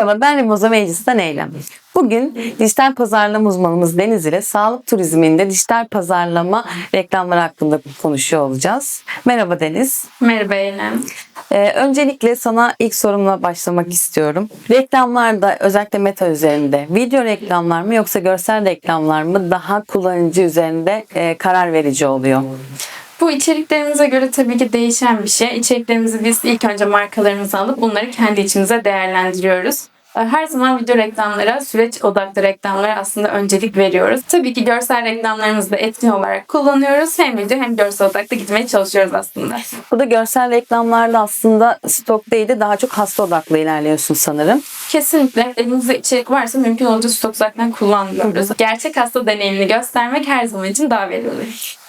Merhaba ben Rimoza Meclis'ten Eylem. Bugün dijital pazarlama uzmanımız Deniz ile sağlık turizminde dijital pazarlama reklamları hakkında konuşuyor olacağız. Merhaba Deniz. Merhaba Eylem. Ee, öncelikle sana ilk sorumla başlamak istiyorum. Reklamlarda özellikle meta üzerinde video reklamlar mı yoksa görsel reklamlar mı daha kullanıcı üzerinde e, karar verici oluyor? Bu içeriklerimize göre tabii ki değişen bir şey. İçeriklerimizi biz ilk önce markalarımıza alıp bunları kendi içimize değerlendiriyoruz. Her zaman video reklamlara, süreç odaklı reklamlara aslında öncelik veriyoruz. Tabii ki görsel reklamlarımızı da etkin olarak kullanıyoruz. Hem video hem görsel odaklı gitmeye çalışıyoruz aslında. Burada görsel reklamlarda aslında stok değil de daha çok hasta odaklı ilerliyorsun sanırım. Kesinlikle elimizde içerik varsa mümkün olunca stok zaten kullanmıyoruz. Gerçek hasta deneyimini göstermek her zaman için daha verimli.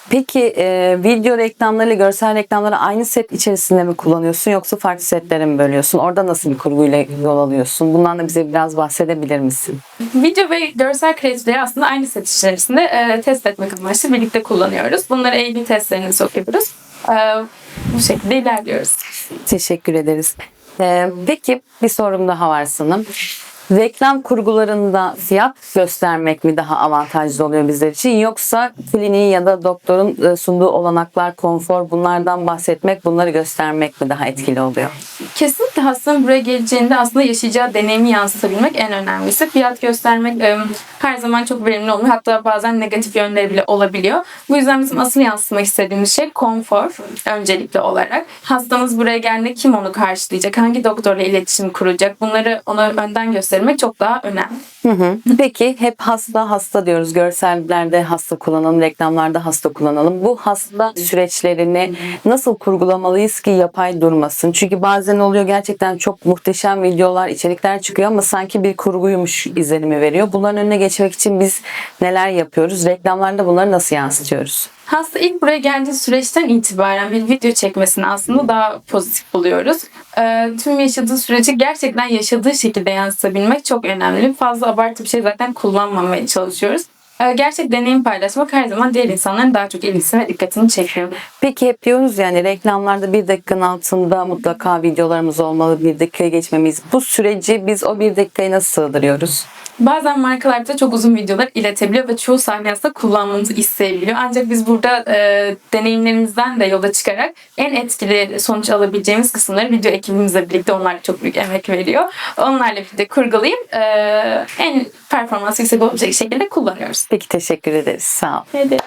Peki e, video reklamlarıyla görsel reklamları aynı set içerisinde mi kullanıyorsun yoksa farklı setlere mi bölüyorsun? Orada nasıl bir kurguyla yol alıyorsun? Bundan da bize biraz bahsedebilir misin? Video ve görsel kreatifleri aslında aynı set içerisinde e, test etmek amaçlı birlikte kullanıyoruz. Bunları A-B testlerine sokuyoruz. E, bu şekilde ilerliyoruz. Teşekkür ederiz. E, peki bir sorum daha var sanırım. Reklam kurgularında fiyat göstermek mi daha avantajlı oluyor bizler için yoksa kliniği ya da doktorun e, sunduğu olanaklar, konfor bunlardan bahsetmek, bunları göstermek mi daha etkili oluyor? Kesinlikle hastanın buraya geleceğinde aslında yaşayacağı deneyimi yansıtabilmek en önemlisi. Fiyat göstermek e, her zaman çok verimli olmuyor. Hatta bazen negatif yönleri bile olabiliyor. Bu yüzden bizim asıl yansıtmak istediğimiz şey konfor öncelikli olarak. Hastamız buraya geldiğinde kim onu karşılayacak, hangi doktorla iletişim kuracak bunları ona önden göstermek çok daha önemli. Hı hı. Peki hep hasta hasta diyoruz. Görsellerde hasta kullanalım, reklamlarda hasta kullanalım. Bu hasta süreçlerini nasıl kurgulamalıyız ki yapay durmasın? Çünkü bazen oluyor gerçekten çok muhteşem videolar, içerikler çıkıyor ama sanki bir kurguymuş izlenimi veriyor. Bunların önüne geçmek için biz neler yapıyoruz? Reklamlarda bunları nasıl yansıtıyoruz? Hasta ilk buraya geldiği süreçten itibaren bir video çekmesini aslında daha pozitif buluyoruz. Ee, tüm yaşadığı süreci gerçekten yaşadığı şekilde yansıtabilmek çok önemli. Fazla abartı bir şey zaten kullanmamaya çalışıyoruz. Ee, gerçek deneyim paylaşmak her zaman diğer insanların daha çok ilgisini ve dikkatini çekiyor. Peki hep diyoruz yani reklamlarda bir dakikanın altında mutlaka videolarımız olmalı. Bir dakikaya geçmemiz. Bu süreci biz o bir dakikayı nasıl sığdırıyoruz? Bazen markalar bize çok uzun videolar iletebiliyor ve çoğu sahne aslında kullanmamızı isteyebiliyor. Ancak biz burada e, deneyimlerimizden de yola çıkarak en etkili sonuç alabileceğimiz kısımları video ekibimizle birlikte onlar çok büyük emek veriyor. Onlarla birlikte kurgulayıp e, en performans yüksek olacak şekilde kullanıyoruz. Peki teşekkür ederiz. Sağ ol. Hadi.